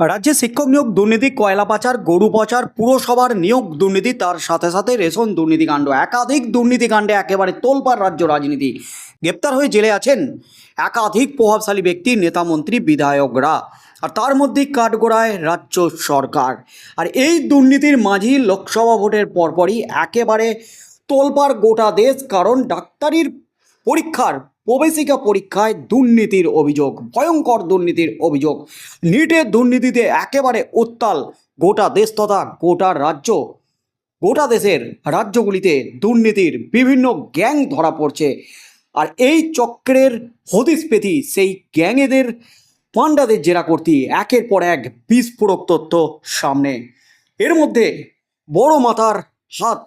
রাজ্যে শিক্ষক নিয়োগ, দুর্নীতি, কয়লা পাচার, গরু পাচার, পুরসভার নিয়োগ, দুর্নীতি, তার সাথে সাথে রেশন দুর্নীতিকাণ্ড একাধিক দুর্নীতিকাণ্ডে একেবারে তোলপাড় রাজ্য রাজনীতি। গ্রেপ্তার হয়ে জেলে আছেন একাধিক প্রভাবশালী ব্যক্তি নেতামন্ত্রী বিধায়করা। আর তার মধ্যেই কাঠগোড়ায় রাজ্য সরকার। আর এই দুর্নীতির মাঝেই লোকসভা ভোটের পরপরই একেবারে তোলপাড় গোটা দেশ, কারণ ডাক্তারির পরীক্ষার প্রবেশিকা পরীক্ষায় দুর্নীতির অভিযোগ, ভয়ঙ্কর দুর্নীতির অভিযোগ। নিটের দুর্নীতিতে একেবারে উত্তাল গোটা দেশ তথা গোটা রাজ্য। গোটা দেশের রাজ্যগুলিতে দুর্নীতির বিভিন্ন গ্যাং ধরা পড়ছে। আর এই চক্রের হদিস পেতি সেই গ্যাংয়েদের পাণ্ডাদের জেরা করতে একের পর এক বিস্ফোরক তথ্য সামনে। এর মধ্যে বড় মাথার হাত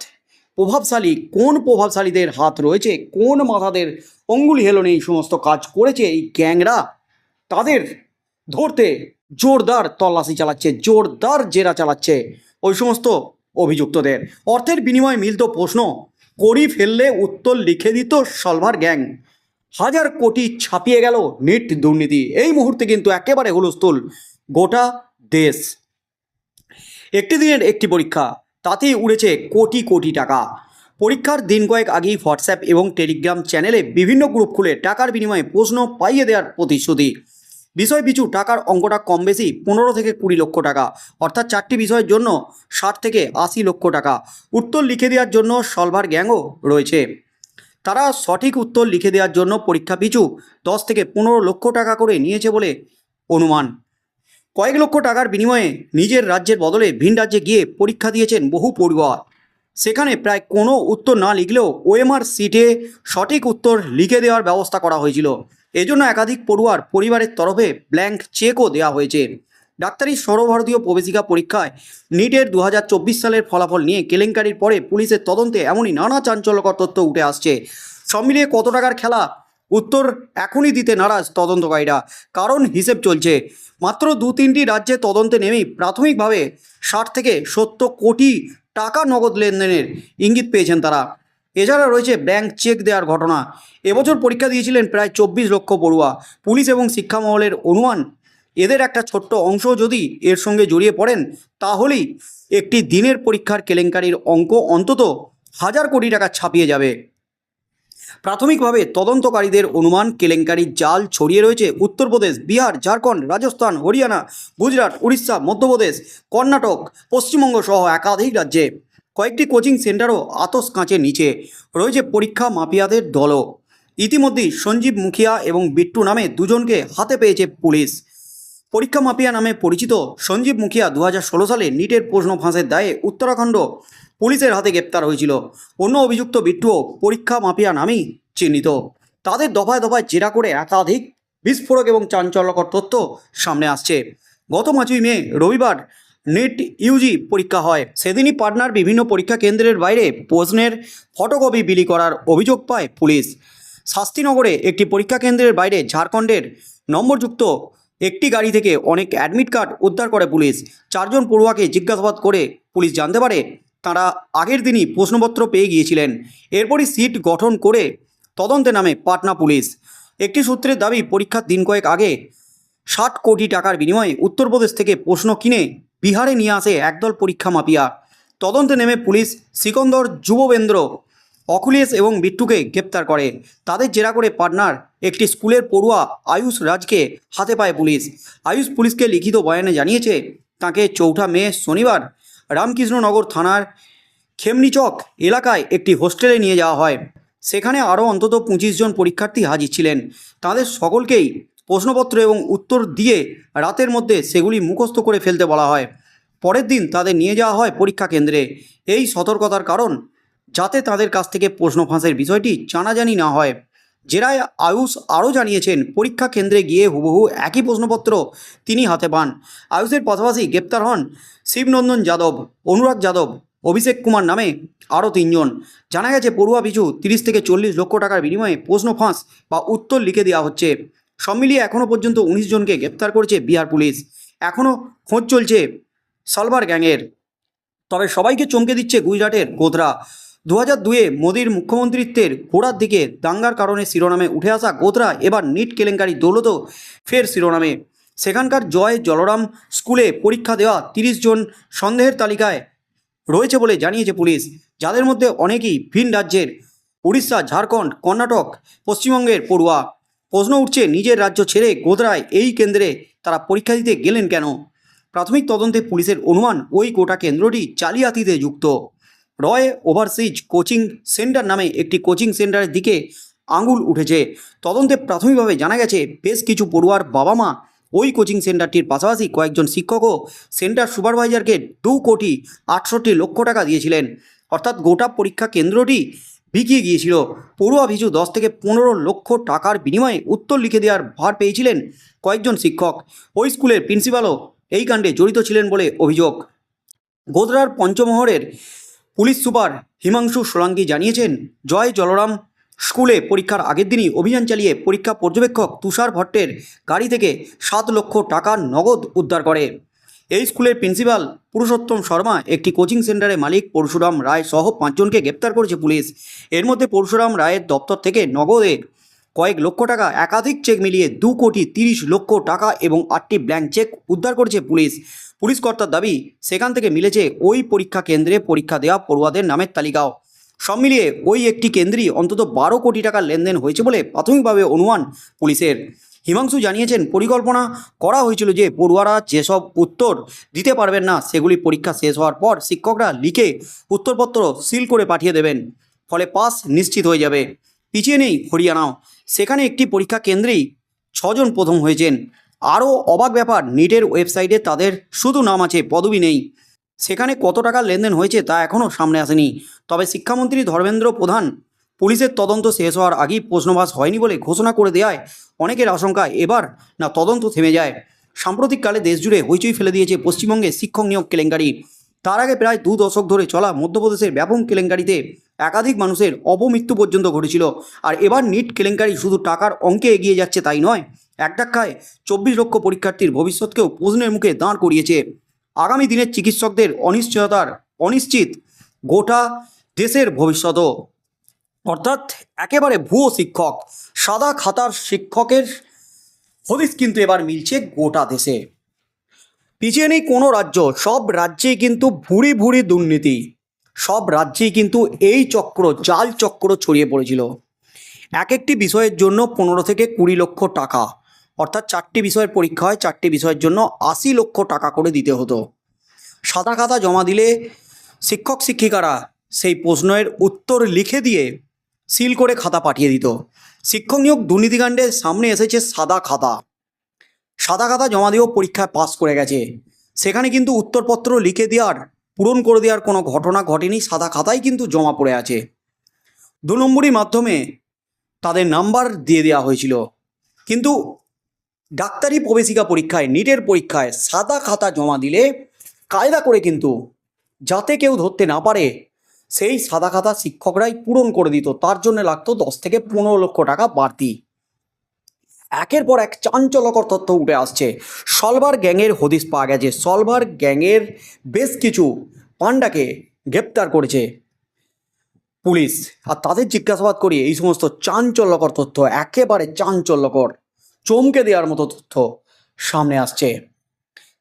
প্রভাবশালী, কোন প্রভাবশালীদের হাত রয়েছে, কোন মাথাদের অঙ্গুলি হেলনে এই সমস্ত কাজ করেছে এই গ্যাংরা, তাদের ধরতে জোরদার তল্লাশি চালাচ্ছে, জোরদার জেরা চালাচ্ছে ওই সমস্ত অভিযুক্তদের। অর্থের বিনিময়ে মিলত প্রশ্ন, করি ফেললে উত্তর লিখে দিত সলভার গ্যাং। হাজার কোটি ছাপিয়ে গেল নিট দুর্নীতি, এই মুহূর্তে কিন্তু একেবারে হুলস্থুল গোটা দেশ। একটি দিনের একটি পরীক্ষা তাতেই উড়েছে কোটি কোটি টাকা। পরীক্ষার দিন কয়েক আগেই হোয়াটসঅ্যাপ এবং টেলিগ্রাম চ্যানেলে বিভিন্ন গ্রুপ খুলে টাকার বিনিময়ে প্রশ্ন পাইয়ে দেওয়ার প্রতিশ্রুতি। বিষয় পিছু টাকার অঙ্কটা কম বেশি পনেরো থেকে কুড়ি লক্ষ টাকা, অর্থাৎ চারটি বিষয়ের জন্য ষাট থেকে আশি লক্ষ টাকা। উত্তর লিখে দেওয়ার জন্য সলভার গ্যাংও রয়েছে। তারা সঠিক উত্তর লিখে দেওয়ার জন্য পরীক্ষা পিছু দশ থেকে পনেরো লক্ষ টাকা করে নিয়েছে বলে অনুমান। কয়েক লক্ষ টাকার বিনিময়ে নিজের রাজ্যের বদলে ভিন রাজ্যে গিয়ে পরীক্ষা দিয়েছেন বহু পড়ুয়া সেখানে প্রায় কোনো উত্তর না লিখলেও ওএমআর সিটে সঠিক উত্তর লিখে দেওয়ার ব্যবস্থা করা হয়েছিল। এজন্য একাধিক পড়ুয়ার পরিবারের তরফে ব্ল্যাঙ্ক চেকও দেওয়া হয়েছে। ডাক্তারি সর্বভারতীয় প্রবেশিকা পরীক্ষায় নিটের দু হাজার চব্বিশ সালের ফলাফল নিয়ে কেলেঙ্কারির পরে পুলিশের তদন্তে এমনই নানা চাঞ্চল্যকর তথ্য উঠে আসছে। সব মিলিয়ে কত টাকার খেলা উত্তর এখনই দিতে নারাজ তদন্তকারীরা। কারণ হিসেব চলছে। মাত্র দু তিনটি রাজ্যে তদন্তে নেমেই প্রাথমিকভাবে ষাট থেকে সত্তর কোটি টাকা নগদ লেনদেনের ইঙ্গিত পেয়েছেন তারা। এছাড়া রয়েছে ব্যাংক চেক দেওয়ার ঘটনা। এবছর পরীক্ষা দিয়েছিলেন প্রায় চব্বিশ লক্ষ পড়ুয়া। পুলিশ এবং শিক্ষা মহলের অনুমান, এদের একটা ছোট্ট অংশ যদি এর সঙ্গে জড়িয়ে পড়েন, তাহলেই একটি দিনের পরীক্ষার কেলেঙ্কারির অঙ্ক অন্তত হাজার কোটি টাকা ছাপিয়ে যাবে। প্রাথমিকভাবে তদন্তকারীদের অনুমান কেলেঙ্কারির জাল ছড়িয়ে রয়েছে উত্তরপ্রদেশ, বিহার, ঝাড়খণ্ড, রাজস্থান, হরিয়ানা, গুজরাট, উড়িষ্যা, মধ্যপ্রদেশ, কর্ণাটক, পশ্চিমবঙ্গ সহ একাধিক রাজ্যে। কয়েকটি কোচিং সেন্টারও আতস কাঁচে নিচে। রয়েছে পরীক্ষা মাফিয়াদের দলও। ইতিমধ্যেই সঞ্জীব মুখিয়া এবং বিট্টু নামে দুজনকে হাতে পেয়েছে পুলিশ। পরীক্ষা মাফিয়া নামে পরিচিত সঞ্জীব মুখিয়া দু হাজার ষোলো সালে নিটের প্রশ্ন ফাঁসের দায়ে উত্তরাখণ্ড পুলিশের হাতে গ্রেপ্তার হয়েছিল। অন্য অভিযুক্ত বিট্টুও পরীক্ষা মাফিয়া নামেই চিহ্নিত। তাদের দফায় দফায় জেরা করে একাধিক বিস্ফোরক এবং চাঞ্চল্যকর তথ্য সামনে আসছে। গত পাঁচই মে, রবিবার নেট ইউজি পরীক্ষা হয়। সেদিনই পাটনার বিভিন্ন পরীক্ষা কেন্দ্রের বাইরে প্রশ্নের ফটোকপি বিলি করার অভিযোগ পায় পুলিশ। শাস্তিনগরে একটি পরীক্ষা কেন্দ্রের বাইরে ঝাড়খণ্ডের নম্বরযুক্ত একটি গাড়ি থেকে অনেক অ্যাডমিট কার্ড উদ্ধার করে পুলিশ। চারজন পড়ুয়াকে জিজ্ঞাসাবাদ করে পুলিশ জানতে পারে তারা আগের দিনই প্রশ্নপত্র পেয়ে গিয়েছিলেন। এরপরই সিট গঠন করে তদন্তে নামে পাটনা পুলিশ। একটি সূত্রের দাবি, পরীক্ষার দিন কয়েক আগে ষাট কোটি টাকার বিনিময়ে উত্তরপ্রদেশ থেকে প্রশ্ন কিনে বিহারে নিয়ে আসে একদল পরীক্ষা মাপিয়া তদন্তে নেমে পুলিশ সিকন্দর যুববেন্দ্র অকুলেশ এবং বিট্টুকে গ্রেপ্তার করে। তাদের জেরা করে পাটনার একটি স্কুলের পড়ুয়া আয়ুষ রাজকে হাতে পায় পুলিশ। আয়ুষ পুলিশকে লিখিত বয়ানে জানিয়েছে, তাকে চৌঠা মে শনিবার রামকৃষ্ণনগর থানার খেমনিচক এলাকায় একটি হোস্টেলে নিয়ে যাওয়া হয়। সেখানে আরও অন্তত পঁচিশ জন পরীক্ষার্থী হাজির ছিলেন। তাদের সকলকেই প্রশ্নপত্র এবং উত্তর দিয়ে রাতের মধ্যে সেগুলি মুখস্থ করে ফেলতে বলা হয়। পরের দিন তাদের নিয়ে যাওয়া হয় পরীক্ষা কেন্দ্রে। এই সতর্কতার কারণ যাতে তাদের কাছ থেকে প্রশ্ন ফাঁসের বিষয়টি জানাজানি না হয়। জেরায় আয়ুষ আরও জানিয়েছেন, পরীক্ষা কেন্দ্রে গিয়ে হুবহু একই প্রশ্নপত্র তিনি হাতে পান। আয়ুষের পাশাপাশি গ্রেপ্তার হন শিবনন্দন যাদব, অনুরাগ যাদব, অভিষেক কুমার নামে আরও তিনজন। জানা গেছে, পড়ুয়া পিছু তিরিশ থেকে চল্লিশ লক্ষ টাকার বিনিময়ে প্রশ্ন ফাঁস বা উত্তর লিখে দেওয়া হচ্ছে। সব মিলিয়ে এখনও পর্যন্ত উনিশ জনকে গ্রেপ্তার করেছে বিহার পুলিশ। এখনও খোঁজ চলছে সালভার গ্যাংয়ের। তবে সবাইকে চমকে দিচ্ছে গুজরাটের গোধরা। দু হাজার দুয়ে মোদীর মুখ্যমন্ত্রিত্বের ঘোড়ার দিকে দাঙ্গার কারণে শিরোনামে উঠে আসা গোধরা এবার নিট কেলেঙ্কারি দৌলত, ফের শিরোনামে। সেখানকার জয় জলরাম স্কুলে পরীক্ষা দেওয়া তিরিশ জন সন্দেহের তালিকায় রয়েছে বলে জানিয়েছে পুলিশ। যাদের মধ্যে অনেকেই ভিন রাজ্যের, উড়িষ্যা, ঝাড়খণ্ড, কর্ণাটক, পশ্চিমবঙ্গের পড়ুয়া। প্রশ্ন উঠছে, নিজের রাজ্য ছেড়ে গোধরায় এই কেন্দ্রে তারা পরীক্ষা দিতে গেলেন কেন? প্রাথমিক তদন্তে পুলিশের অনুমান, ওই গোটা কেন্দ্রটি জালিয়াতিতে যুক্ত। রয় ওভারসিজ কোচিং সেন্টার নামে একটি কোচিং সেন্টারের দিকে আঙুল উঠেছে। তদন্তে প্রাথমিকভাবে জানা গেছে, বেশ কিছু পড়ুয়ার বাবা মা ওই কোচিং সেন্টারটির পাশাপাশি কয়েকজন শিক্ষকও সেন্টার সুপারভাইজারকে দু কোটি আটষট্টি লক্ষ টাকা দিয়েছিলেন। অর্থাৎ গোটা পরীক্ষা কেন্দ্রটি বিকিয়ে গিয়েছিল। পড়ুয়া পিছু দশ থেকে পনেরো লক্ষ টাকার বিনিময়ে উত্তর লিখে দেওয়ার ভার পেয়েছিলেন কয়েকজন শিক্ষক। ওই স্কুলের প্রিন্সিপালও এই কাণ্ডে জড়িত ছিলেন বলে অভিযোগ। গোদরার পঞ্চমহরের পুলিশ সুপার হিমাংশু সোলাঙ্কি জানিয়েছেন, জয় জলরাম স্কুলে পরীক্ষার আগের দিনই অভিযান চালিয়ে পরীক্ষা পর্যবেক্ষক তুষার ভট্টের গাড়ি থেকে সাত লক্ষ টাকা নগদ উদ্ধার করে। এই স্কুলের প্রিন্সিপাল পুরুষোত্তম শর্মা একটি কোচিং সেন্টারের মালিক পরশুরাম রায় সহ পাঁচজনকে গ্রেপ্তার করেছে পুলিশ। এর মধ্যে পরশুরাম রায়ের দপ্তর থেকে নগদে কয়েক লক্ষ টাকা, একাধিক চেক মিলিয়ে দু কোটি তিরিশ লক্ষ টাকা এবং আটটি ব্ল্যাঙ্ক চেক উদ্ধার করেছে পুলিশ। পুলিশ কর্তার দাবি, সেখান থেকে মিলেছে ওই পরীক্ষা কেন্দ্রে পরীক্ষা দেওয়া পড়ুয়াদের নামের তালিকাও। সব মিলিয়ে ওই একটি কেন্দ্রই অন্তত বারো কোটি টাকার লেনদেন হয়েছে বলে প্রাথমিকভাবে অনুমান পুলিশের। হিমাংশু জানিয়েছেন, পরিকল্পনা করা হয়েছিল যে পড়ুয়ারা যেসব উত্তর দিতে পারবেন না, সেগুলি পরীক্ষা শেষ হওয়ার পর শিক্ষকরা লিখে উত্তরপত্র সিল করে পাঠিয়ে দেবেন, ফলে পাস নিশ্চিত হয়ে যাবে। পিছিয়ে নেই হরিয়ানাও। সেখানে একটি পরীক্ষা কেন্দ্রেই ছজন প্রথম হয়েছেন। আরও অবাক ব্যাপার নিটের ওয়েবসাইটে তাদের শুধু নাম আছে, পদবি নেই। সেখানে কত টাকা লেনদেন হয়েছে তা এখনও সামনে আসেনি। তবে শিক্ষামন্ত্রী ধর্মেন্দ্র প্রধান, পুলিশের তদন্ত শেষ হওয়ার আগেই প্রশ্নবাস হয়নি বলে ঘোষণা করে দেওয়ায় অনেকের আশঙ্কা এবার না তদন্ত থেমে যায়। সাম্প্রতিককালে দেশজুড়ে হইচই ফেলে দিয়েছে পশ্চিমবঙ্গে শিক্ষক নিয়োগ কেলেঙ্কারি। তার আগে প্রায় দু দশক ধরে চলা মধ্যপ্রদেশের ব্যাপক কেলেঙ্কারিতে একাধিক মানুষের অপমৃত্যু পর্যন্ত ঘটেছিল। আর এবার নিট কেলেঙ্কারি শুধু টাকার অঙ্কে এগিয়ে যাচ্ছে তাই নয়, এক টাক্কায় চব্বিশ লক্ষ পরীক্ষার্থীর ভবিষ্যৎকেও প্রশ্নের মুখে দাঁড় করিয়েছে। আগামী দিনের চিকিৎসকদের অনিশ্চয়তার অনিশ্চিত গোটা দেশের ভবিষ্যৎও। অর্থাৎ একেবারে ভুয়ো শিক্ষক, সাদা খাতার শিক্ষকের হদিস কিন্তু এবার মিলছে গোটা দেশে। পিছিয়ে নেই কোনো রাজ্য, সব রাজ্যেই কিন্তু ভুড়ি ভুড়ি দুর্নীতি। সব রাজ্যেই কিন্তু এই চক্র, জাল চক্র ছড়িয়ে পড়েছিল। এক একটি বিষয়ের জন্য পনেরো থেকে কুড়ি লক্ষ টাকা, অর্থাৎ চারটি বিষয়ের পরীক্ষা হয়, চারটি বিষয়ের জন্য আশি লক্ষ টাকা করে দিতে হতো। সাদা খাতা জমা দিলে শিক্ষক শিক্ষিকারা সেই প্রশ্নের উত্তর লিখে দিয়ে সিল করে খাতা পাঠিয়ে দিত। শিক্ষক নিয়োগ দুর্নীতিকাণ্ডের সামনে এসেছে সাদা খাতা। সাদা খাতা জমা দিয়েও পরীক্ষায় পাস করে গেছে। সেখানে কিন্তু উত্তরপত্র লিখে দেওয়ার পূরণ করে দেওয়ার কোনো ঘটনা ঘটেনি, সাদা খাতাই কিন্তু জমা পড়ে আছে। দু নম্বরই মাধ্যমে তাদের নাম্বার দিয়ে দেওয়া হয়েছিল। কিন্তু ডাক্তারি প্রবেশিকা পরীক্ষায়, নিটের পরীক্ষায় সাদা খাতা জমা দিলে কায়দা করে কিন্তু যাতে কেউ ধরতে না পারে, সেই সাদা খাতা শিক্ষকরাই পূরণ করে দিত। তার জন্য লাগতো দশ থেকে পনেরো লক্ষ টাকা বাড়তি। একের পর এক চাঞ্চল্যকর তথ্য উঠে আসছে। সলভার গ্যাংয়ের হদিস পাওয়া গেছে। সলভার গ্যাংয়ের বেশ কিছু পান্ডাকে গ্রেপ্তার করেছে পুলিশ। আর তাদের জিজ্ঞাসাবাদ করি এই সমস্ত চাঞ্চল্যকর তথ্য, একেবারে চাঞ্চল্যকর, চমকে দেওয়ার মতো তথ্য সামনে আসছে।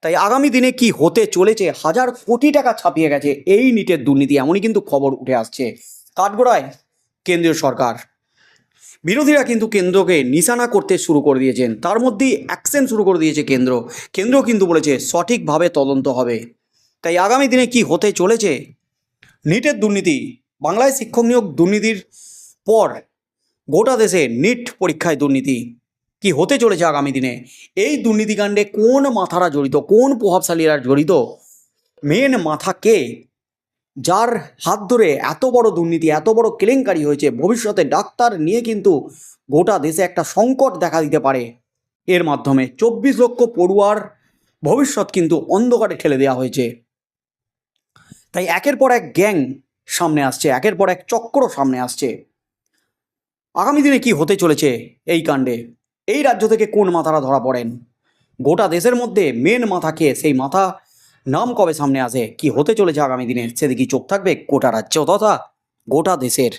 তাই আগামী দিনে কি হতে চলেছে, হাজার কোটি টাকা ছাপিয়ে গেছে, এই নিটের দুর্নীতি এমনই কিন্তু খবর উঠে আসছে। কাঠগোড়ায় কেন্দ্রীয় সরকার। বিরোধীরা কিন্তু কেন্দ্রকে নিশানা করতে শুরু করে দিয়েছেন। তার মধ্যেই অ্যাকশন শুরু করে দিয়েছে কেন্দ্র। কেন্দ্র কিন্তু বলেছে সঠিকভাবে তদন্ত হবে। তাই আগামী দিনে কি হতে চলেছে? নিটের দুর্নীতি, বাংলায় শিক্ষক নিয়োগ দুর্নীতির পর গোটা দেশে নিট পরীক্ষায় দুর্নীতি। কি হতে চলেছে আগামী দিনে? এই দুর্নীতিকাণ্ডে কোন মাথারা জড়িত? কোন প্রভাবশালীরা জড়িত? মেন মাথা কে যার হাত ধরে এত বড় দুর্নীতি, এত বড় কেলেঙ্কারি হয়েছে, ভবিষ্যতে ডাক্তার নিয়ে কিন্তু গোটা দেশে একটা সংকট দেখা দিতে পারে। এর মাধ্যমে চব্বিশ লক্ষ পড়ুয়ার ভবিষ্যৎ কিন্তু অন্ধকারে ঠেলে দেওয়া হয়েছে। তাই একের পর এক গ্যাং সামনে আসছে, একের পর এক চক্র সামনে আসছে। আগামী দিনে কি হতে চলেছে এই কাণ্ডে? এই রাজ্য থেকে কোন মাথারা ধরা পড়েন? গোটা দেশের মধ্যে মেন মাথাকে সেই মাথা নাম কবে সামনে আসে? কি হতে চলেছে আগামী দিনের সেদিকে চোখ থাকবে গোটা রাজ্য তথা গোটা দেশের।